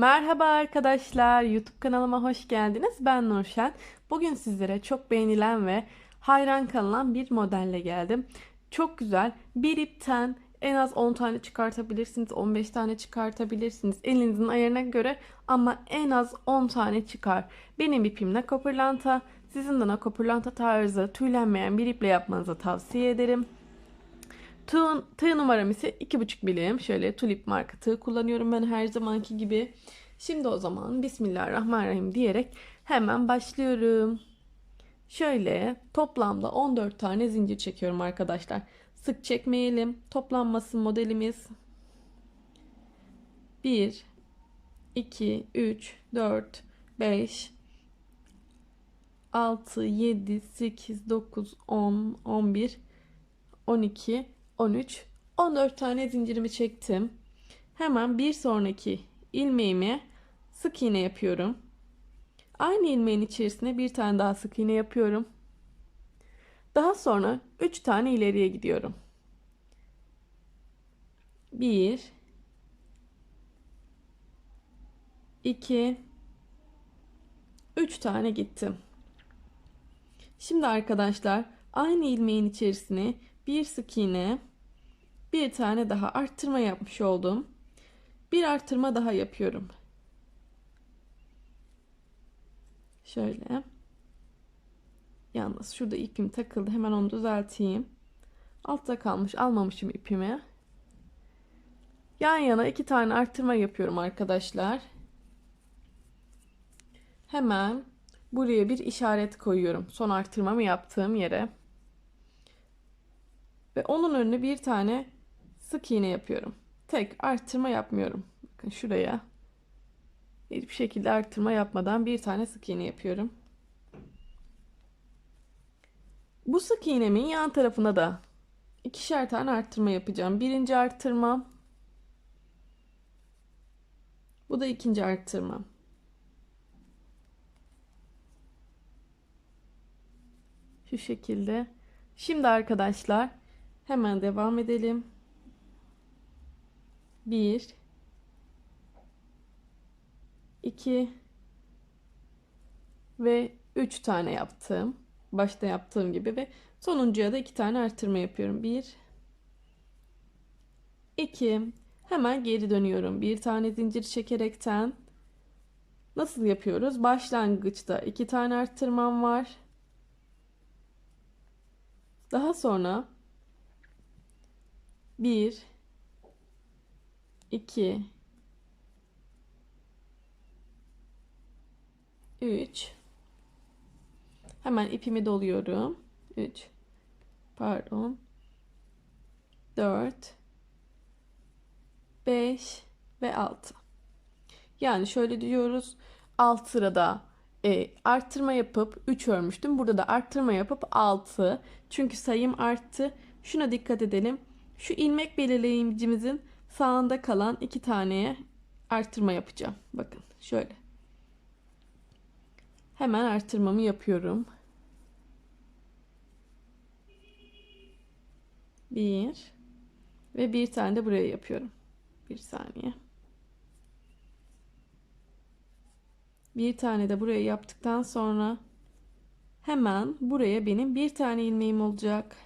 Merhaba arkadaşlar, YouTube kanalıma hoş geldiniz. Ben Nurşen. Bugün sizlere çok beğenilen ve hayran kalınan bir modelle geldim. Çok güzel. Bir ipten en az 10 tane çıkartabilirsiniz, 15 tane çıkartabilirsiniz. Elinizin ayarına göre ama en az 10 tane çıkar. Benim ipim nakopırlanta. Sizin de nakopırlanta tarzı tüylenmeyen bir iple yapmanızı tavsiye ederim. Tığ, tığ numaram ise 2,5 milim. Şöyle tulip marka tığ kullanıyorum ben her zamanki gibi. Şimdi o zaman Bismillahirrahmanirrahim diyerek hemen başlıyorum. Şöyle toplamda 14 tane zincir çekiyorum arkadaşlar. Sık çekmeyelim. Toplanmasın modelimiz. 1 2 3 4 5 6 7 8 9 10 11 12 13 14 tane zincirimi çektim. Hemen bir sonraki ilmeğime sık iğne yapıyorum. Aynı ilmeğin içerisine bir tane daha sık iğne yapıyorum. Daha sonra 3 tane ileriye gidiyorum. 1 2 3 tane gittim. Şimdi arkadaşlar aynı ilmeğin içerisine bir sık iğne bir tane daha arttırma yapmış oldum. Bir arttırma daha yapıyorum. Şöyle. Yalnız şurada ipim takıldı. Hemen onu düzelteyim. Altta kalmış. Almamışım ipimi. Yan yana iki tane arttırma yapıyorum arkadaşlar. Hemen buraya bir işaret koyuyorum. Son arttırmamı yaptığım yere. Ve onun önüne bir tane sık iğne yapıyorum. Tek arttırma yapmıyorum. Bakın şuraya. Hiçbir şekilde arttırma yapmadan bir tane sık iğne yapıyorum. Bu sık iğnemin yan tarafına da ikişer tane arttırma yapacağım. Birinci arttırma. Bu da ikinci arttırma. Şu şekilde. Şimdi arkadaşlar hemen devam edelim. 1 2 ve 3 tane yaptım. Başta yaptığım gibi ve sonuncuya da 2 tane artırma yapıyorum. 1 2 hemen geri dönüyorum. Bir tane zincir çekerekten nasıl yapıyoruz? Başlangıçta 2 tane arttırmam var. Daha sonra 1 2 3 Hemen ipimi doluyorum. 3 pardon. 4 5 ve 6 yani şöyle diyoruz. Alt sırada e, arttırma yapıp 3 örmüştüm. Burada da arttırma yapıp 6 çünkü sayım arttı. Şuna dikkat edelim. Şu ilmek belirleyicimizin sağında kalan iki taneye artırma yapacağım. Bakın şöyle. Hemen artırmamı yapıyorum. Bir ve bir tane de buraya yapıyorum. Bir saniye. Bir tane de buraya yaptıktan sonra hemen buraya benim bir tane ilmeğim olacak.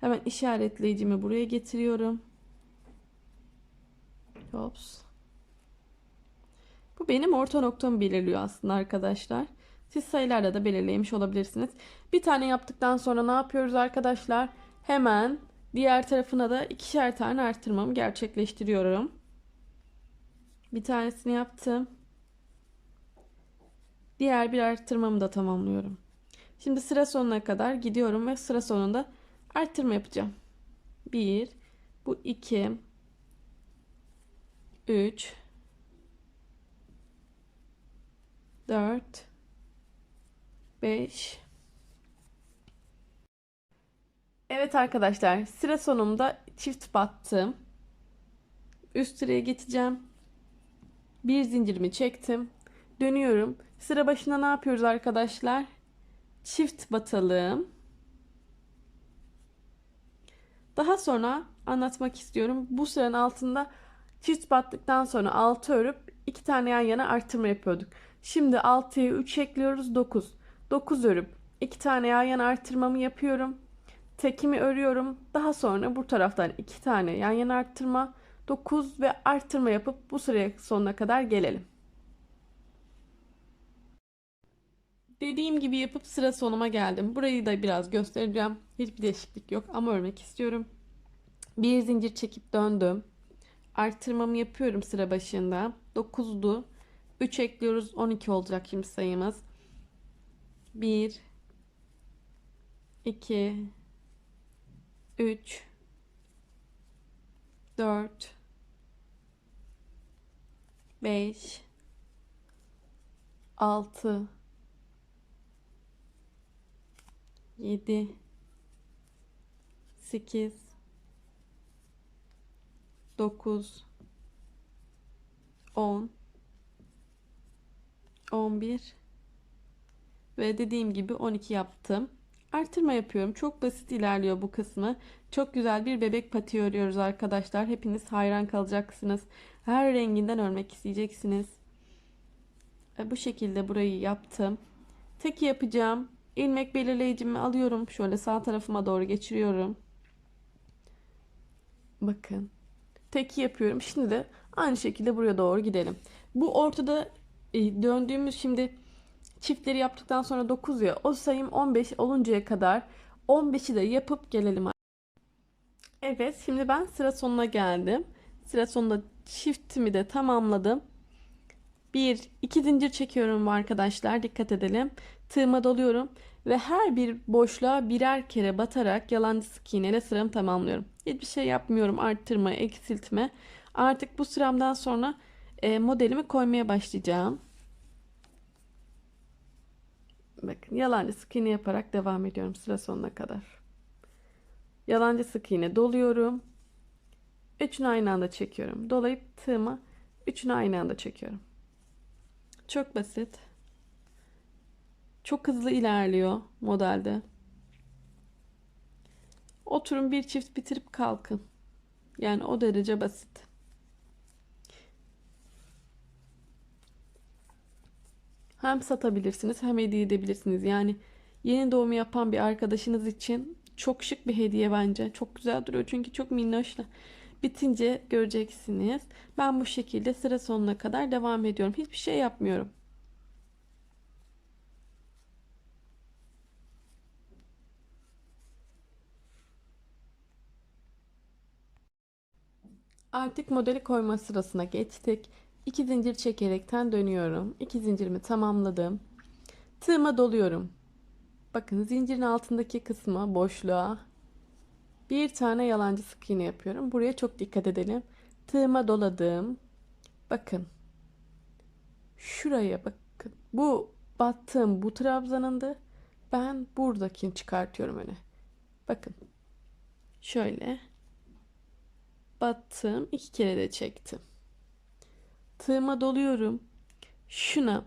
Hemen işaretleyicimi buraya getiriyorum. Hops. Bu benim orta noktamı belirliyor aslında arkadaşlar. Siz sayılarla da belirlemiş olabilirsiniz. Bir tane yaptıktan sonra ne yapıyoruz arkadaşlar? Hemen diğer tarafına da ikişer tane arttırmamı gerçekleştiriyorum. Bir tanesini yaptım. Diğer bir arttırmamı da tamamlıyorum. Şimdi sıra sonuna kadar gidiyorum ve sıra sonunda arttırma yapacağım. 1 bu 2 3 4 5 Evet arkadaşlar sıra sonunda çift battım. Üst sıraya geçeceğim. Bir zincirimi çektim. Dönüyorum. Sıra başına ne yapıyoruz arkadaşlar? Çift batalım. Daha sonra anlatmak istiyorum. Bu sıranın altında Çift battıktan sonra 6 örüp 2 tane yan yana arttırma yapıyorduk. Şimdi 6'ya 3 ekliyoruz 9. 9 örüp 2 tane yan yana arttırmamı yapıyorum. Tekimi örüyorum. Daha sonra bu taraftan 2 tane yan yana arttırma, 9 ve arttırma yapıp bu sıraya sonuna kadar gelelim. Dediğim gibi yapıp sıra sonuma geldim. Burayı da biraz göstereceğim. Hiçbir değişiklik yok ama örmek istiyorum. Bir zincir çekip döndüm. Arttırmamı yapıyorum sıra başında. 9'du. 3 ekliyoruz. 12 olacak şimdi sayımız. 1 2 3 4 5 6 7 8 9 10 11 ve dediğim gibi 12 yaptım. Artırma yapıyorum. Çok basit ilerliyor bu kısmı. Çok güzel bir bebek patiği örüyoruz arkadaşlar. Hepiniz hayran kalacaksınız. Her renginden örmek isteyeceksiniz. E, bu şekilde burayı yaptım. Tek yapacağım. İlmek belirleyicimi alıyorum. Şöyle sağ tarafıma doğru geçiriyorum. Bakın. Teki yapıyorum. Şimdi de aynı şekilde buraya doğru gidelim. Bu ortada e, döndüğümüz şimdi çiftleri yaptıktan sonra 9 ya o sayım 15 oluncaya kadar 15'i de yapıp gelelim. Evet şimdi ben sıra sonuna geldim. Sıra sonunda çiftimi de tamamladım. Bir, iki zincir çekiyorum arkadaşlar. Dikkat edelim. Tığıma doluyorum ve her bir boşluğa birer kere batarak yalancı sık iğneyle sıramı tamamlıyorum. Hiçbir şey yapmıyorum. Arttırma, eksiltme. Artık bu sıramdan sonra e, modelimi koymaya başlayacağım. Bakın yalancı sık iğne yaparak devam ediyorum sıra sonuna kadar. Yalancı sık iğne doluyorum. Üçünü aynı anda çekiyorum. Dolayıp tığıma üçünü aynı anda çekiyorum. Çok basit. Çok hızlı ilerliyor modelde. Oturun bir çift bitirip kalkın. Yani o derece basit. Hem satabilirsiniz hem hediye edebilirsiniz. Yani yeni doğum yapan bir arkadaşınız için çok şık bir hediye bence. Çok güzel duruyor çünkü çok minnoşla. Bitince göreceksiniz. Ben bu şekilde sıra sonuna kadar devam ediyorum. Hiçbir şey yapmıyorum. Artık modeli koyma sırasına geçtik. 2 zincir çekerekten dönüyorum. 2 zincirimi tamamladım. Tığıma doluyorum. Bakın zincirin altındaki kısmı boşluğa bir tane yalancı sık iğne yapıyorum. Buraya çok dikkat edelim. Tığıma doladım. Bakın. Şuraya bakın. Bu battığım bu trabzanındı. Ben buradakini çıkartıyorum öne. Bakın. Şöyle. Battım. iki kere de çektim. Tığıma doluyorum. Şuna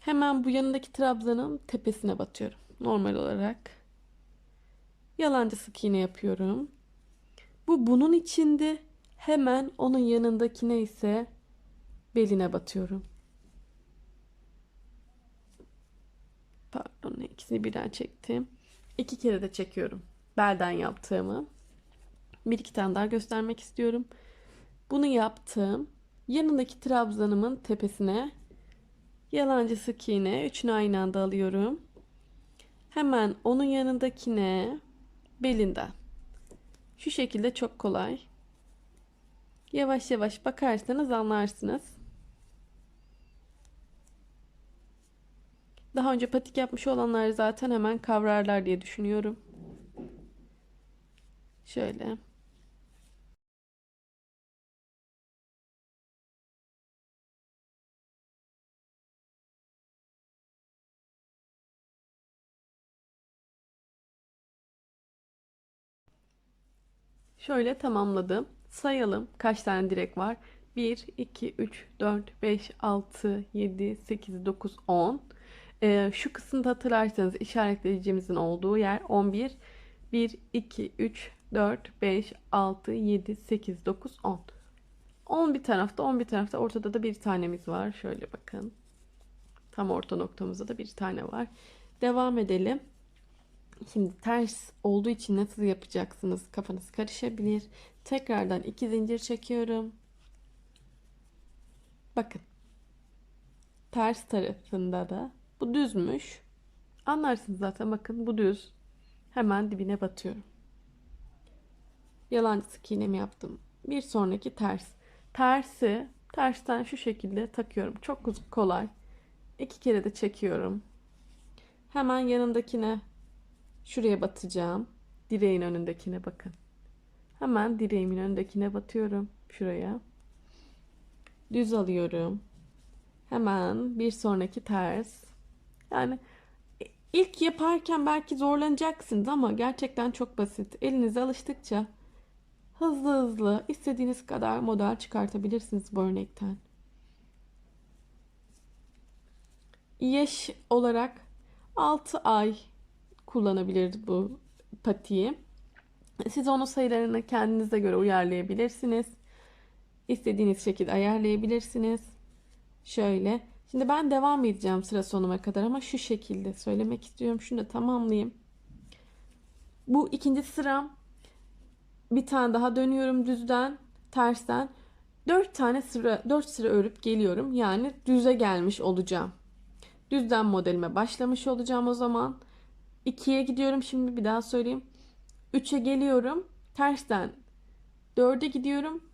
hemen bu yanındaki trabzanın tepesine batıyorum. Normal olarak. Yalancı sık iğne yapıyorum. Bu bunun içinde hemen onun yanındakine ise beline batıyorum. Pardon ikisini birden çektim. İki kere de çekiyorum. Belden yaptığımı. Bir iki tane daha göstermek istiyorum. Bunu yaptım. Yanındaki trabzanımın tepesine yalancı sık iğne. Üçünü aynı anda alıyorum. Hemen onun yanındakine belinden. Şu şekilde çok kolay. Yavaş yavaş bakarsanız anlarsınız. Daha önce patik yapmış olanlar zaten hemen kavrarlar diye düşünüyorum. Şöyle. Şöyle tamamladım. Sayalım kaç tane direk var. 1, 2, 3, 4, 5, 6, 7, 8, 9, 10. Ee, şu kısımda hatırlarsanız işaretleyicimizin olduğu yer 11. 1, 2, 3, 4, 5, 6, 7, 8, 9, 10. 10 bir tarafta 10 bir tarafta ortada da bir tanemiz var. Şöyle bakın. Tam orta noktamızda da bir tane var. Devam edelim. Şimdi ters olduğu için nasıl yapacaksınız? Kafanız karışabilir. Tekrardan iki zincir çekiyorum. Bakın. Ters tarafında da bu düzmüş. Anlarsınız zaten bakın bu düz. Hemen dibine batıyorum. Yalancı sık iğnemi yaptım. Bir sonraki ters. Tersi tersten şu şekilde takıyorum. Çok kolay. İki kere de çekiyorum. Hemen yanındakine şuraya batacağım. Direğin önündekine bakın. Hemen direğimin önündekine batıyorum. Şuraya. Düz alıyorum. Hemen bir sonraki ters. Yani ilk yaparken belki zorlanacaksınız ama gerçekten çok basit. Elinize alıştıkça hızlı hızlı istediğiniz kadar model çıkartabilirsiniz bu örnekten. Yaş olarak 6 ay kullanabilir bu patiyi. Siz onun sayılarını kendinize göre uyarlayabilirsiniz. İstediğiniz şekilde ayarlayabilirsiniz. Şöyle. Şimdi ben devam edeceğim sıra sonuna kadar ama şu şekilde söylemek istiyorum. Şunu da tamamlayayım. Bu ikinci sıram. Bir tane daha dönüyorum düzden, tersten. 4 tane sıra 4 sıra örüp geliyorum. Yani düze gelmiş olacağım. Düzden modelime başlamış olacağım o zaman. 2'ye gidiyorum şimdi bir daha söyleyeyim. 3'e geliyorum. Tersten 4'e gidiyorum.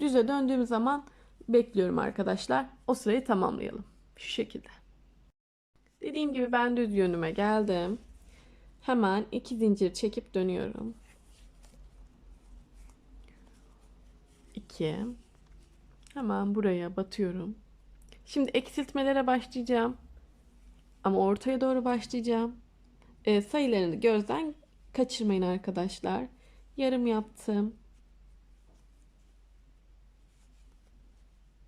Düze döndüğüm zaman bekliyorum arkadaşlar. O sırayı tamamlayalım. Şu şekilde. Dediğim gibi ben düz yönüme geldim. Hemen iki zincir çekip dönüyorum. 2 Hemen buraya batıyorum. Şimdi eksiltmelere başlayacağım. Ama ortaya doğru başlayacağım. E, sayılarını gözden kaçırmayın arkadaşlar. Yarım yaptım.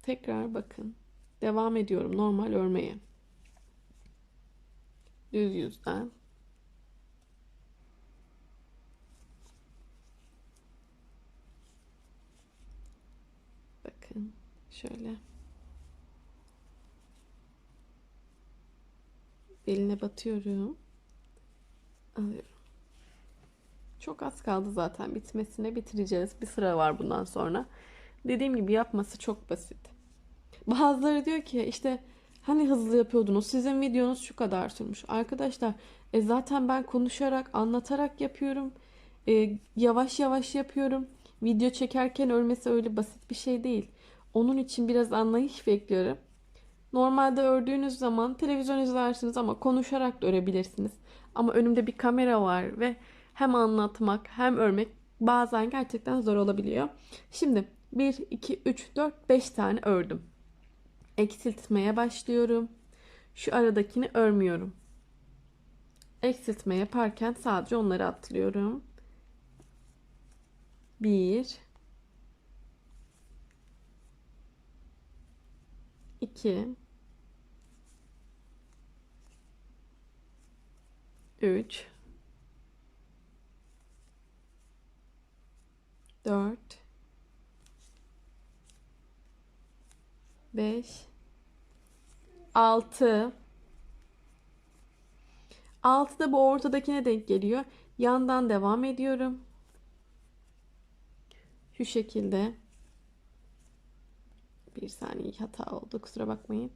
Tekrar bakın. Devam ediyorum normal örmeye. Düz yüzden. Bakın şöyle. Beline batıyorum. Alıyorum. Çok az kaldı zaten bitmesine bitireceğiz. Bir sıra var bundan sonra. Dediğim gibi yapması çok basit. Bazıları diyor ki işte hani hızlı yapıyordunuz sizin videonuz şu kadar sürmüş. Arkadaşlar e zaten ben konuşarak anlatarak yapıyorum. E, yavaş yavaş yapıyorum. Video çekerken örmesi öyle basit bir şey değil. Onun için biraz anlayış bekliyorum. Normalde ördüğünüz zaman televizyon izlersiniz ama konuşarak da örebilirsiniz. Ama önümde bir kamera var ve hem anlatmak hem örmek bazen gerçekten zor olabiliyor. Şimdi 1, 2, 3, 4, 5 tane ördüm. Eksiltmeye başlıyorum. Şu aradakini örmüyorum. Eksiltme yaparken sadece onları atlıyorum. 1 2 3 4 5 6 6 da bu ortadakine denk geliyor. Yandan devam ediyorum. Şu şekilde. Bir saniye hata oldu kusura bakmayın.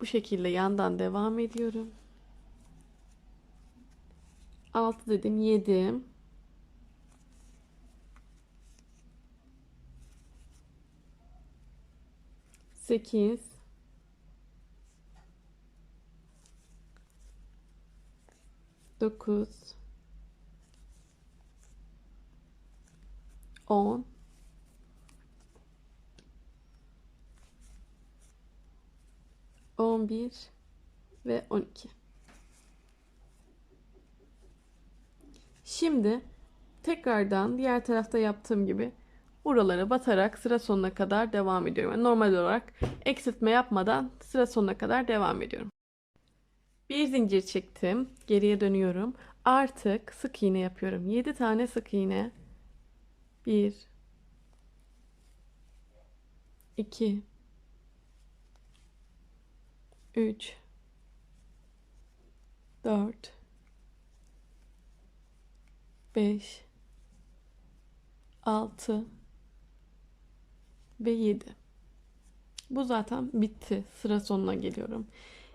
Bu şekilde yandan devam ediyorum. 6 dedim 7 8 9 10 11 ve 12. Şimdi tekrardan diğer tarafta yaptığım gibi buralara batarak sıra sonuna kadar devam ediyorum. Yani normal olarak eksiltme yapmadan sıra sonuna kadar devam ediyorum. Bir zincir çektim. Geriye dönüyorum. Artık sık iğne yapıyorum. 7 tane sık iğne. 1 2 3 4 5 6 ve 7. Bu zaten bitti. Sıra sonuna geliyorum.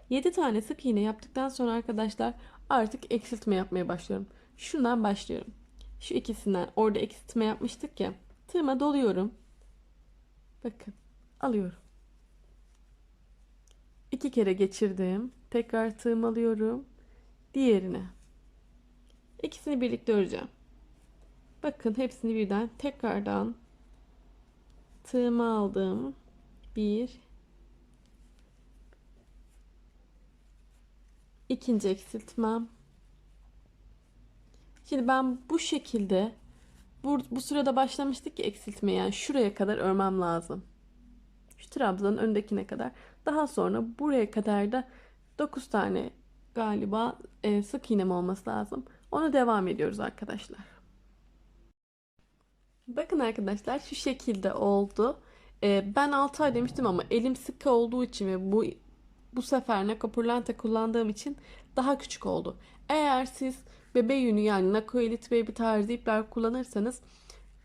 7 tane sık iğne yaptıktan sonra arkadaşlar artık eksiltme yapmaya başlıyorum. Şundan başlıyorum. Şu ikisinden orada eksiltme yapmıştık ya. Tığıma doluyorum. Bakın alıyorum. İki kere geçirdim. Tekrar tığım alıyorum. Diğerine. İkisini birlikte öreceğim. Bakın hepsini birden tekrardan tığımı aldım. Bir. İkinci eksiltmem. Şimdi ben bu şekilde bu, bu sırada başlamıştık ki eksiltmeye yani şuraya kadar örmem lazım. Şu trabzanın öndekine kadar. Daha sonra buraya kadar da 9 tane galiba e, sık iğnem olması lazım. Onu devam ediyoruz arkadaşlar. Bakın arkadaşlar şu şekilde oldu. E, ben 6 ay demiştim ama elim sıkı olduğu için ve bu bu sefer Nakapurlante kullandığım için daha küçük oldu. Eğer siz bebe yünü yani Nako Elite Baby tarzı ipler kullanırsanız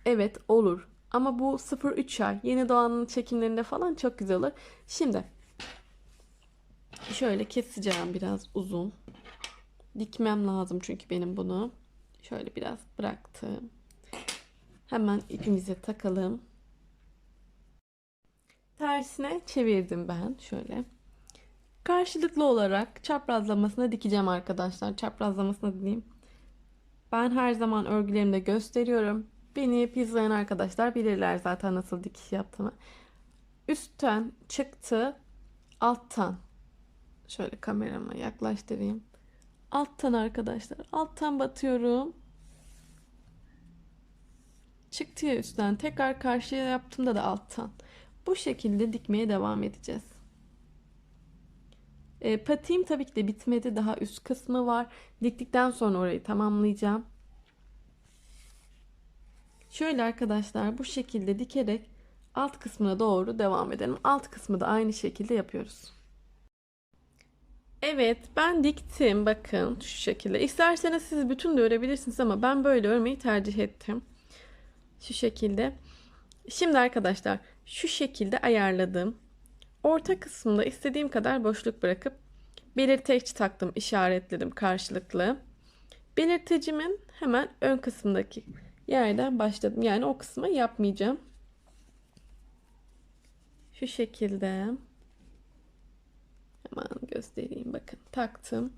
evet olur. Ama bu 0-3 ay yeni doğanın çekimlerinde falan çok güzel olur. Şimdi şöyle keseceğim biraz uzun. Dikmem lazım çünkü benim bunu. Şöyle biraz bıraktım. Hemen ipimizi takalım. Tersine çevirdim ben şöyle. Karşılıklı olarak çaprazlamasına dikeceğim arkadaşlar. Çaprazlamasına diyeyim. Ben her zaman örgülerimde gösteriyorum. Beni hep izleyen arkadaşlar bilirler zaten nasıl dikiş yaptığımı. Üstten çıktı, alttan. Şöyle kamerama yaklaştırayım. Alttan arkadaşlar. Alttan batıyorum. Çıktı ya üstten. Tekrar karşıya yaptığımda da alttan. Bu şekilde dikmeye devam edeceğiz. E, patiğim tabii ki de bitmedi. Daha üst kısmı var. Diktikten sonra orayı tamamlayacağım. Şöyle arkadaşlar bu şekilde dikerek alt kısmına doğru devam edelim. Alt kısmı da aynı şekilde yapıyoruz. Evet ben diktim bakın şu şekilde. İsterseniz siz bütün de örebilirsiniz ama ben böyle örmeyi tercih ettim. Şu şekilde. Şimdi arkadaşlar şu şekilde ayarladım. Orta kısmında istediğim kadar boşluk bırakıp belirteç taktım, işaretledim karşılıklı. Belirtecimin hemen ön kısmındaki yerden başladım. Yani o kısmı yapmayacağım. Şu şekilde hemen göstereyim bakın taktım.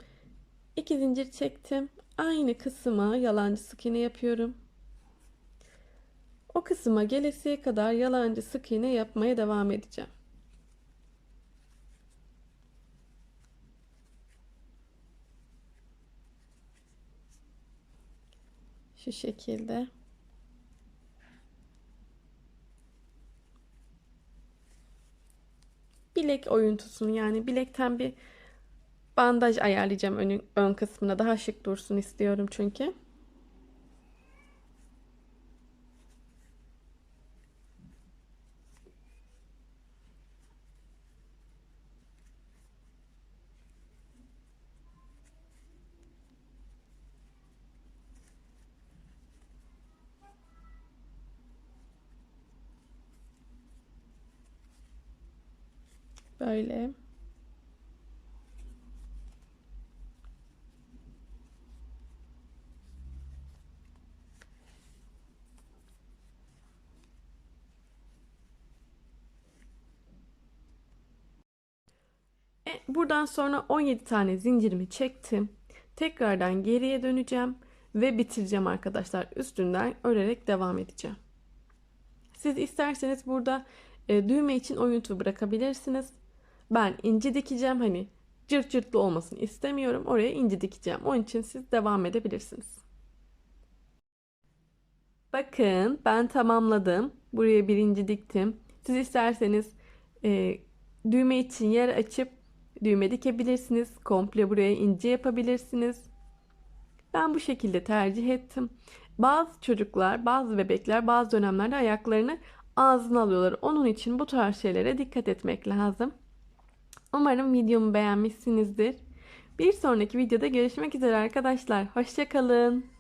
İki zincir çektim. Aynı kısma yalancı sık iğne yapıyorum. O kısma gelesiye kadar yalancı sık iğne yapmaya devam edeceğim. Şu şekilde. Bilek oyuntusunu yani bilekten bir bandaj ayarlayacağım ön, ön kısmına. Daha şık dursun istiyorum çünkü. Böyle. E, buradan sonra 17 tane zincirimi çektim. Tekrardan geriye döneceğim ve bitireceğim arkadaşlar. Üstünden örerek devam edeceğim. Siz isterseniz burada e, düğme için oyuntu bırakabilirsiniz. Ben inci dikeceğim hani cırt cırtlı olmasını istemiyorum. Oraya inci dikeceğim. Onun için siz devam edebilirsiniz. Bakın ben tamamladım. Buraya birinci diktim. Siz isterseniz e, düğme için yer açıp düğme dikebilirsiniz. Komple buraya ince yapabilirsiniz. Ben bu şekilde tercih ettim. Bazı çocuklar, bazı bebekler bazı dönemlerde ayaklarını ağzına alıyorlar. Onun için bu tarz şeylere dikkat etmek lazım. Umarım videomu beğenmişsinizdir. Bir sonraki videoda görüşmek üzere arkadaşlar. Hoşçakalın.